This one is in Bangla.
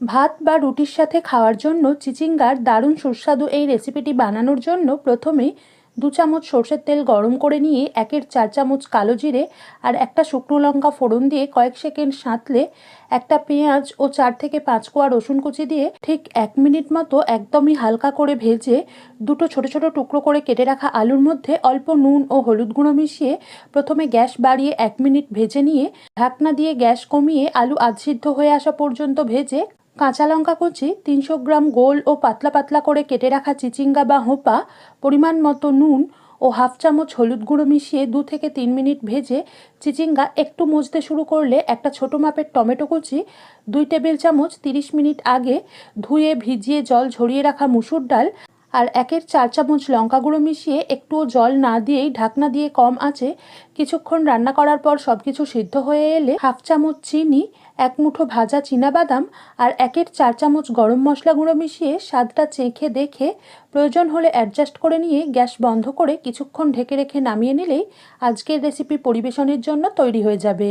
ভাত বা রুটির সাথে খাওয়ার জন্য চিচিঙ্গার দারুণ সুস্বাদু এই রেসিপিটি বানানোর জন্য প্রথমে দু চামচ সর্ষের তেল গরম করে নিয়ে একের চার চামচ কালো জিরে আর একটা শুকনো লঙ্কা ফোড়ন দিয়ে কয়েক সেকেন্ড সাঁতলে একটা পেঁয়াজ ও চার থেকে পাঁচ কোয়া রসুন কুচি দিয়ে ঠিক এক মিনিট মতো একদমই হালকা করে ভেজে দুটো ছোট ছোট টুকরো করে কেটে রাখা আলুর মধ্যে অল্প নুন ও হলুদ গুঁড়ো মিশিয়ে প্রথমে গ্যাস বাড়িয়ে এক মিনিট ভেজে নিয়ে ঢাকনা দিয়ে গ্যাস কমিয়ে আলু আধসিদ্ধ হয়ে আসা পর্যন্ত ভেজে কাঁচা লঙ্কা কুচি, তিনশো গ্রাম গোল ও পাতলা পাতলা করে কেটে রাখা চিচিঙ্গা বা হোপা, পরিমাণ মতো নুন ও হাফ চামচ হলুদ গুঁড়ো মিশিয়ে দু থেকে তিন মিনিট ভেজে চিচিঙ্গা একটু মজতে শুরু করলে একটা ছোটো মাপের টমেটো কুচি, দুই টেবিল চামচ তিরিশ মিনিট আগে ধুয়ে ভিজিয়ে জল ঝরিয়ে রাখা মুসুর ডাল আর একের চার চামচ লঙ্কা গুঁড়ো মিশিয়ে একটুও জল না দিয়েই ঢাকনা দিয়ে কম আছে কিছুক্ষণ রান্না করার পর সব কিছু সিদ্ধ হয়ে এলে হাফ চামচ চিনি, এক মুঠো ভাজা বাদাম আর একের চার চামচ গরম মশলা গুঁড়ো মিশিয়ে স্বাদটা চেখে দেখে প্রয়োজন হলে অ্যাডজাস্ট করে নিয়ে গ্যাস বন্ধ করে কিছুক্ষণ ঢেকে রেখে নামিয়ে নিলেই আজকের রেসিপি পরিবেশনের জন্য তৈরি হয়ে যাবে।